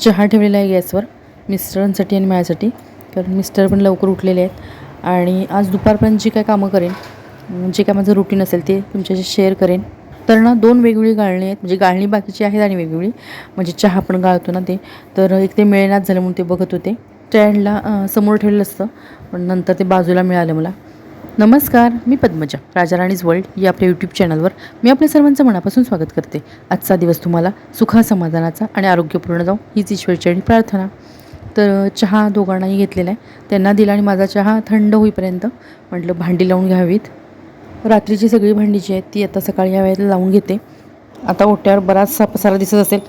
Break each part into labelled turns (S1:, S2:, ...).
S1: चहा ठेवलेला आहे गॅसवर मिस्टरांसाठी आणि माझ्यासाठी कारण मिस्टर पण लवकर उठलेले आहेत. आणि आज दुपारपर्यंत जी काय कामं करेन जे काय माझं रुटीन असेल ते तुमच्याशी शेअर करेन. तर ना दोन वेगवेगळी गाळणी आहेत. म्हणजे गाळणी बाकीची आहेत आणि वेगवेगळी. म्हणजे चहा पण गाळतो ना ते. तर एक ते मिळेनाच झालं म्हणून ते बघत होते. स्टँडला समोर ठेवलेलं असतं. पण नंतर ते बाजूला मिळालं मला. नमस्कार मी पद्मजा राजाराणीज वर्ल्ड या आपल्या यूट्यूब चॅनलवर मी आपल्या सर्वांचं मनापासून स्वागत करते. आजचा दिवस तुम्हाला सुखा समाधानाचा आणि आरोग्यपूर्ण जाऊ हीच ईश्वरची आणि प्रार्थना. तर चहा दोघांनाही घेतलेला आहे. त्यांना दिला आणि माझा चहा थंड होईपर्यंत म्हटलं भांडी लावून घ्यावीत. रात्रीची सगळी भांडी जी आहेत ती आता सकाळी या वेळेला लावून घेते. आता ओट्यावर बराचसा पसारा दिसत असेल.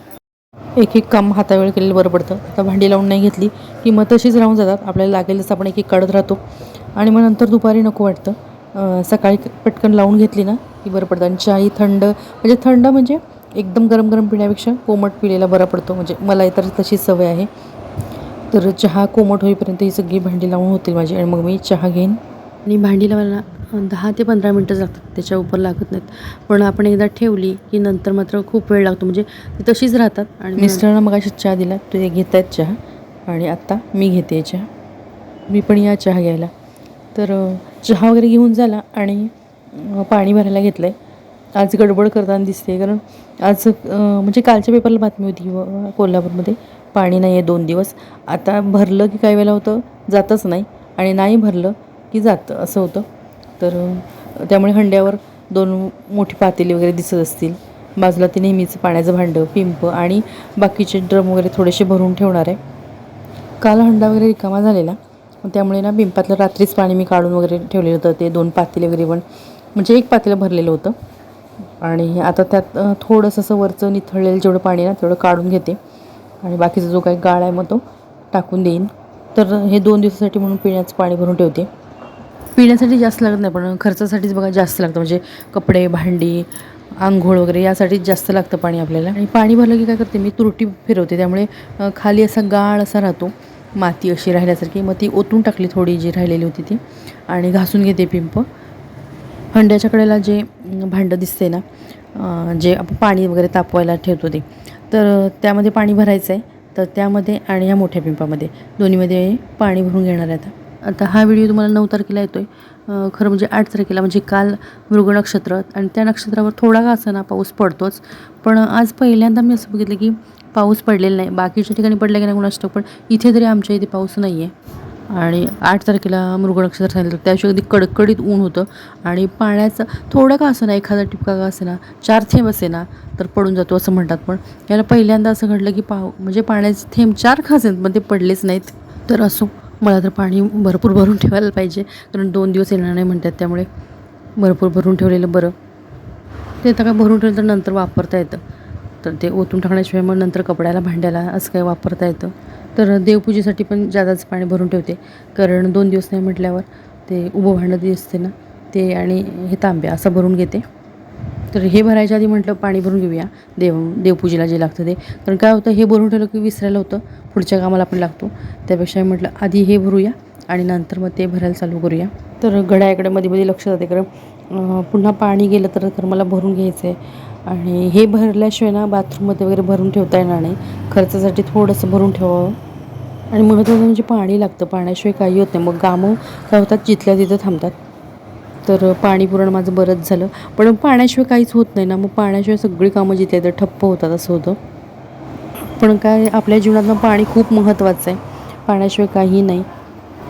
S1: एक एक काम हातावेळ केलेलं बरं पडतं. आता भांडी लावून नाही घेतली की मग तशीच राहून जातात. आपल्याला लागेल तसं आपण एक एक काढत राहतो. आणि मग नंतर दुपारी नको वाटतं. सकाळी पटकन लावून घेतली ना की बरं पडतं. आणि चहाही थंड म्हणजे थंड म्हणजे एकदम गरम गरम पिण्यापेक्षा कोमट पिलेला बरा पडतो. म्हणजे मला तर तशी सवय आहे. तर चहा कोमट होईपर्यंत ही सगळी भांडी लावून होतील माझी. आणि मग मी चहा घेईन. आणि भांडी लावायला दहा ते पंधरा मिनटं लागतात त्याच्या उपर लागत नाहीत. पण आपण एकदा ठेवली की नंतर मात्र खूप वेळ लागतो. म्हणजे ती तशीच राहतात. आणि मिस्टरांना मग चहा दिला ते घेत आहेत चहा? आणि आत्ता मी घेते चहा. मी पण या चहा घ्यायला. तर चहा वगैरे घेऊन झाला आणि पाणी भरायला घेतलं आहे आज गडबड करताना दिसते कारण आज म्हणजे कालच्या पेपरला बातमी होती व कोल्हापूरमध्ये. पाणी नाही आहे दोन दिवस. आता भरलं की काही वेळेला होतं जातच नाही. आणि नाही भरलं की जातं असं होतं. तर त्यामुळे हंड्यावर दोन मोठी पातेली वगैरे दिसत असतील. बाजूला ते नेहमीचं पाण्याचं भांडं पिंप आणि बाकीचे ड्रम वगैरे थोडेसे भरून ठेवणार आहे. काल हंडा वगैरे रिकामा झालेला. त्यामुळे ना बिंपातलं रात्रीच पाणी मी काढून वगैरे ठेवलेलं होतं. ते दोन पातेले वगैरे पण म्हणजे एक पातेलं भरलेलं होतं. आणि आता त्यात थोडंसं असं वरचं निथळलेलं जेवढं पाणी ना तेवढं काढून घेते. आणि बाकीचा जो काही गाळ आहे मग तो टाकून देईन. तर हे दोन दिवसासाठी म्हणून पिण्याचं पाणी भरून ठेवते. पिण्यासाठी जास्त लागत नाही पण खर्चासाठीच बघा जास्त लागतं. म्हणजे कपडे भांडी आंघोळ वगैरे यासाठीच जास्त लागतं पाणी आपल्याला. आणि पाणी भरलं की काय करते मी तुरटी फिरवते. त्यामुळे खाली असा गाळ असा राहतो. माती अशी राहिल्यासारखी मग ती ओतून टाकली थोडी जी राहिलेली होती ती आणि घासून घेते पिंप. हंड्याच्या कडेला जे भांडं दिसते ना जे आपण पाणी वगैरे तापवायला ठेवतो ते तर त्यामध्ये पाणी भरायचं आहे तर त्यामध्ये आणि ह्या मोठ्या पिंपामध्ये दोन्हीमध्ये पाणी भरून घेणार आहे आता. आता हा व्हिडिओ तुम्हाला नऊ तारखेला येतो आहे खरं म्हणजे आठ तारखेला म्हणजे काल मृग नक्षत्र. आणि त्या नक्षत्रावर थोडा का असा ना पाऊस पडतोच. पण आज पहिल्यांदा मी असं बघितलं की पाऊस पडलेला नाही. बाकीच्या ठिकाणी पडला की नाही कोणास ठाऊक पण इथे तरी आमच्या इथे पाऊस नाही आहे आणि आठ तारखेला मृग नक्षत्र सांगितलं त्याशिवाय अगदी कडकडीत ऊन होतं. आणि पाण्याचं थोडं का असं ना एखादा टिपका का असे ना चार थेंब असे ना तर पडून जातो असं म्हणतात. पण याला पहिल्यांदा असं घडलं की पाव म्हणजे पाण्याचे थेंब चार खास आहेत पण ते पडलेच नाहीत. तर असो मला तर पाणी भरपूर भरून ठेवायला पाहिजे. कारण दोन दिवस येणार नाही म्हणतात त्यामुळे भरपूर भरून ठेवलेलं बरं. ते आता काय भरून ठेवलं तर नंतर वापरता येतं. तर ते ओतून टाकण्याशिवाय मग नंतर कपड्याला भांड्याला असं काही वापरता येतं. तर देवपूजेसाठी पण जादाच पाणी भरून ठेवते. कारण दोन दिवस नाही म्हटल्यावर ते उभं भांडं जे असते ना ते आणि हे तांब्या असं भरून घेते. तर हे भरायच्या आधी म्हटलं पाणी भरून घेऊया. देव देवपूजेला जे लागतं ते. कारण काय होतं हे भरून ठेवलं की विसरायला होतं. पुढच्या कामाला पण लागतो. त्यापेक्षा म्हटलं आधी हे भरूया आणि नंतर मग ते भरायला चालू करूया. तर घड्याकडे मध्ये मध्ये लक्ष जाते. कारण पुन्हा पाणी गेलं तर तर मला भरून घ्यायचं आहे आणि हे भरल्याशिवाय ना बाथरूममध्ये वगैरे भरून ठेवता येणार नाही. खर्चासाठी थोडंसं भरून ठेवावं. आणि महत्त्वाचं म्हणजे पाणी लागतं पाण्याशिवाय काही होत नाही. मग कामं काय होतात जिथल्या तिथं थांबतात. तर पाणी पुरण माझं बरंच झालं. पण पाण्याशिवाय काहीच होत नाही ना. मग पाण्याशिवाय सगळी कामं जिथल्या तिथं ठप्प होतात असं होतं. पण काय आपल्या जीवनातनं पाणी खूप महत्त्वाचं आहे. पाण्याशिवाय काही नाही.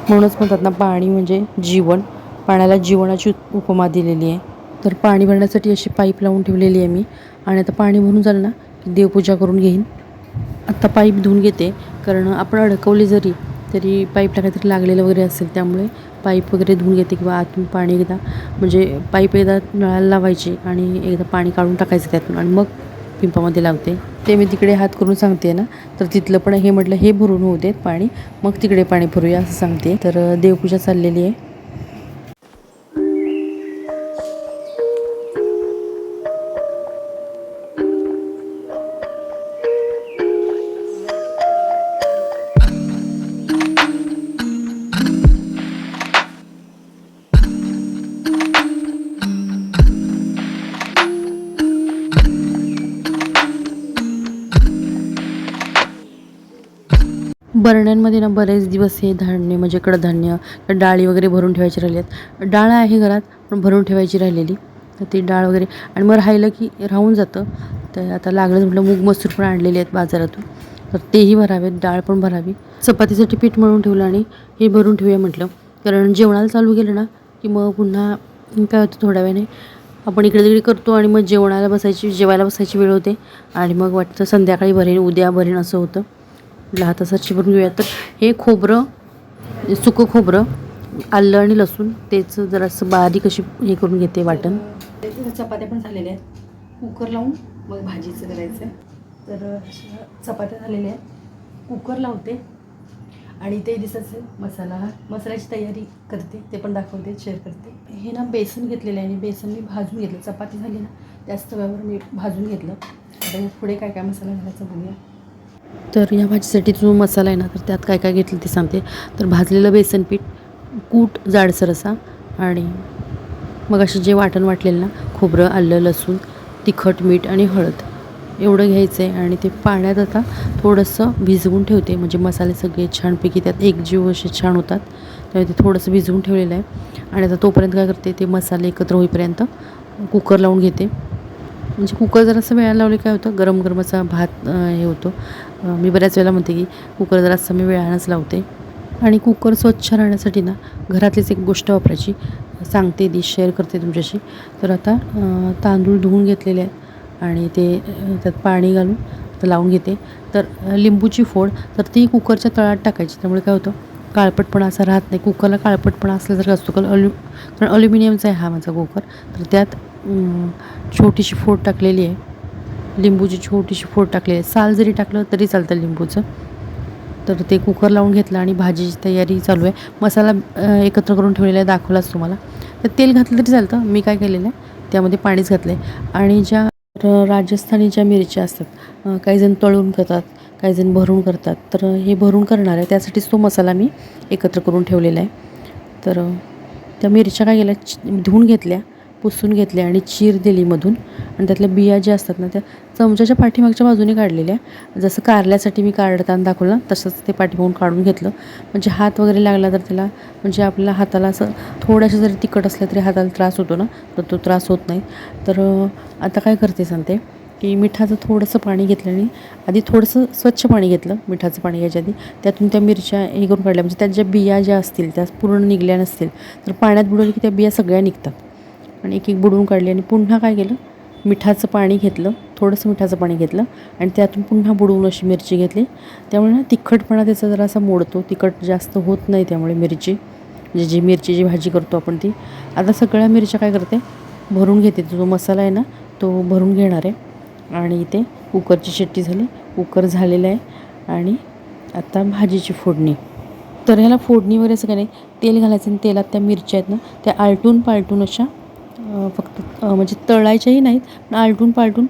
S1: म्हणूनच म्हणतात ना पाणी म्हणजे जीवन. पाण्याला जीवनाची उपमा दिलेली आहे. तर पाणी भरण्यासाठी अशी पाईप लावून ठेवलेली आहे मी. आणि आता पाणी भरून झालं ना की देवपूजा करून घेईन. आत्ता पाईप धुवून घेते कारण आपण अडकवली जरी तरी पाईपला काहीतरी लागलेलं वगैरे असेल त्यामुळे पाईप वगैरे धुवून घेते किंवा आतून पाणी एकदा. म्हणजे पाईप एकदा नळाला लावायची आणि एकदा पाणी काढून टाकायचं त्यातून आणि मग पिंपामध्ये लावते. ते मी तिकडे हात करून सांगते ना तर तिथलं पण हे म्हटलं हे भरून होऊ देत पाणी मग तिकडे पाणी भरूया असं सांगते. तर देवपूजा चाललेली आहे. बरण्यांमध्ये ना बरेच दिवस हे धान्य म्हणजे कडधान्य डाळी वगैरे भरून ठेवायची राहिली आहेत डाळ आहे घरात पण भरून ठेवायची राहिलेली. तर ती डाळ वगैरे आणि मग राहिलं की राहून जातं. तर आता लागलं म्हटलं मूग मसूर पण आणलेले आहेत बाजारातून. तर तेही भरावेत डाळ पण भरावी. चपातीसाठी पीठ मळून ठेवलं आणि हे भरून ठेवूया म्हटलं. कारण जेवणाला चालू केलं ना की मग पुन्हा काय होतं थोड्या वेळाने. आपण इकडे तिकडे करतो आणि मग जेवणाला बसायची जेवायला बसायची वेळ होते. आणि मग वाटतं संध्याकाळी भरेन उद्या भरेन असं होतं. म्हटलं हात असाची भरून घेऊया. तर हे खोबरं सुकं खोबरं आलं आणि लसूण तेच जरासं बारीक अशी हे करून घेते वाटण. चपात्या पण झालेल्या आहेत. कुकर लावून मग भाजीचं करायचं तर चपात्या झालेल्या आहेत. कुकर लावते आणि ते दिसायचं मसाला मसाल्याची तयारी करते ते पण दाखवते शेअर करते. हे ना बेसन घेतलेलं आहे आणि बेसन मी भाजून घेतलं. चपाती झाली ना त्याच तव्यावर मी भाजून घेतलं. आता पुढे काय काय मसाला घालायचा बघूया. तर या भाजीसाठी जो मसाला आहे ना तर त्यात काय काय घेतलं ते सांगते. तर भाजलेलं बेसन पीठ कूट जाडसर असा आणि मग असे जे वाटण वाटलेलं ना खोबरं आलं लसूण तिखट मीठ आणि हळद एवढं घ्यायचं आहे आणि ते पाण्यात आता थोडंसं भिजवून ठेवते. म्हणजे मसाले सगळे छानपैकी त्यात एकजीव असे छान होतात. त्यामुळे ते थोडंसं भिजवून ठेवलेलं आहे. आणि आता तोपर्यंत काय करते ते मसाले एकत्र होईपर्यंत कुकर लावून घेते. म्हणजे कुकर जरासं वेळा लावले काय होतं? गरम गरम असा भात हे होतो. मी बऱ्याच वेळेला म्हणते की कुकर जरासं मी वेळानंच लावते आणि कुकर स्वच्छ राहण्यासाठी ना घरातलीच एक गोष्ट वापरायची. सांगते ती शेअर करते तुमच्याशी. तर आता तांदूळ धुवून घेतलेले आहेत आणि ते त्यात पाणी घालून लावून घेते. तर लिंबूची फोड तर ती कुकरच्या तळात टाकायची. त्यामुळे काय होतं? काळपटपणा असा राहत नाही. कुकरला काळपटपणा असल्यासारखं असतो. कारण अल्यु कारण अल्युमिनियमचा आहे हा माझा कुकर. तर त्यात छोटीशी फोड टाकलेली आहे. लिंबूची छोटीशी फोड टाकलेली आहे. साल जरी टाकलं तरी चालतं लिंबूचं. तर ते कुकर लावून घेतलं आणि भाजीची तयारी चालू आहे. मसाला एकत्र करून ठेवलेला आहे. दाखवलाच तुम्हाला. तर तेल घातलं तरी चालतं. मी काय केलेलं आहे? त्यामध्ये पाणीच घातलं आहे आणि ज्या राजस्थानी ज्या मिरच्या असतात काहीजण काही जण तळून करतात. काहीजण भरून करतात. तर हे भरून करणार आहे. त्यासाठीच तो मसाला मी एकत्र करून ठेवलेला आहे. तर त्या मिरच्या काय केल्या? धुवून घेतल्या पुसून घेतल्या आणि चीर दिली मधून. आणि त्यातल्या बिया ज्या असतात ना त्या चमच्याच्या पाठीमागच्या बाजूने काढलेल्या. जसं कारल्यासाठी मी काढताना दाखवलं तसंच ते पाठीमागून काढून घेतलं. म्हणजे हात वगैरे लागला तर त्याला म्हणजे आपल्याला हाताला असं थोडंसं जरी तिखट असलं तरी हाताला त्रास होतो ना तर तो त्रास होत नाही. तर आता काय करते सांगते? की मिठाचं थोडंसं पाणी घेतलं आणि आधी थोडंसं स्वच्छ पाणी घेतलं मिठाचं पाणी घ्यायच्या आधी. त्यातून त्या मिरच्या हे करून काढल्या. म्हणजे त्यात ज्या बिया ज्या असतील त्या पूर्ण निघल्या नसतील तर पाण्यात बुडवली की त्या बिया सगळ्या निघतात. आणि एक एक बुडवून काढली आणि पुन्हा काय केलं? मिठाचं पाणी घेतलं थोडंसं मिठाचं पाणी घेतलं आणि त्यातून पुन्हा बुडवून अशी मिरची घेतली. त्यामुळे ना तिखटपणा त्याचा जरासा मोडतो. तिखट जास्त होत नाही त्यामुळे मिरची. म्हणजे जी मिरचीची भाजी करतो आपण ती. आता सगळ्या मिरच्या काय करते? भरून घेते. जो मसाला आहे ना तो भरून घेणार आहे. आणि इथे कुकरची शिट्टी झाली. कुकर झालेलं आहे आणि आता भाजीची फोडणी. तर ह्याला फोडणीवर असं काय नाही. तेल घालायचं आणि तेलात त्या मिरच्या आहेत ना त्या आलटून पालटून अशा फक्त म्हणजे तळायच्याही नाहीत पण आलटून पालटून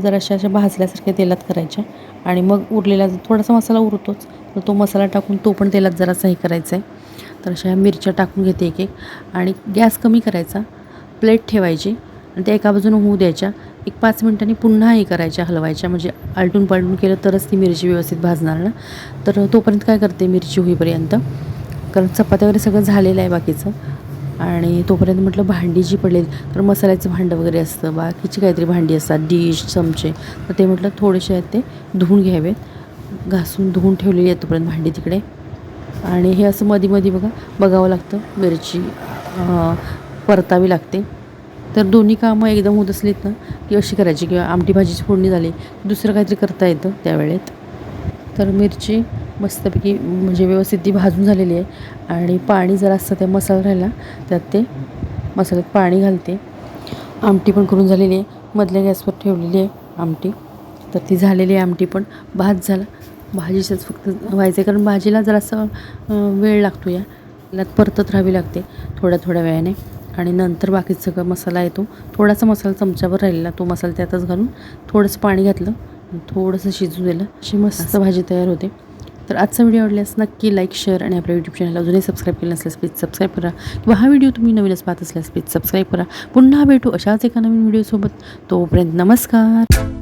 S1: जराशा अशा भाजल्यासारख्या तेलात करायच्या. आणि मग उरलेला थोडासा मसाला उरतोच तर तो मसाला टाकून तो पण तेलात जरासा हे करायचा आहे तर अशा ह्या मिरच्या टाकून घेते एक एक. आणि गॅस कमी करायचा. प्लेट ठेवायची. आणि त्या एका बाजूनं होऊ द्यायच्या. एक पाच मिनटांनी पुन्हा हे करायच्या हलवायच्या म्हणजे आलटून पालटून केलं तरच ती मिरची व्यवस्थित भाजणार ना. तर तोपर्यंत काय करते मिरची होईपर्यंत. कारण चपात्या वगैरे सगळं झालेलं आहे बाकीचं. आणि तोपर्यंत म्हटलं भांडी जी पडेल कारण मसाल्याचं भांडं वगैरे असतं बाकीची काहीतरी भांडी असतात डिश चमचे. तर ते म्हटलं थोडेसे आहेत ते धुवून घ्यावेत. घासून धुवून ठेवलेली आहे तोपर्यंत भांडी तिकडे. आणि हे असं मध्ये मध्ये बघा बघावं लागतं. मिरची परतावी लागते. तर दोन्ही कामं एकदम होत असलीत ना की अशी करायची किंवा आमटी भाजीची फोडणी झाली दुसरं काहीतरी करता येतं त्यावेळेत. तर मिरची मस्तपैकी म्हणजे व्यवस्थित ती भाजून झालेली आहे आणि पाणी जरा असतं त्या मसाला राहिला त्यात ते मसाल्यात पाणी घालते. आमटी पण करून झालेली आहे मधल्या गॅसवर ठेवलेली आहे आमटी. तर ती झालेली आहे आमटी पण. भात झाला भाजीचंच फक्त व्हायचं आहे कारण भाजीला जरासा वेळ लागतो या त्यात परतत राहावी लागते थोड्या थोड्या वेळाने. आणि नंतर बाकीचं सगळं मसाला येतो थोडासा मसाला चमच्यावर राहिलेला तो मसाला त्यातच घालून थोडंसं पाणी घातलं थोडंसं शिजू दिलं. अशी मस्त भाजी तयार होते. तर आजचा व्हिडिओ आवडल्यास नक्की लाईक शेअर आणि आपल्या यूट्यूब चॅनल अजूनही सबस्क्राईब केलं नसल्यास प्लीज सबस्क्राईब करा. किंवा हा व्हिडिओ तुम्ही नवीनच पाहत असल्यास प्लीज सबस्क्राईब करा. पुन्हा भेटू अशाच एका नवीन व्हिडिओसोबत तोपर्यंत नमस्कार.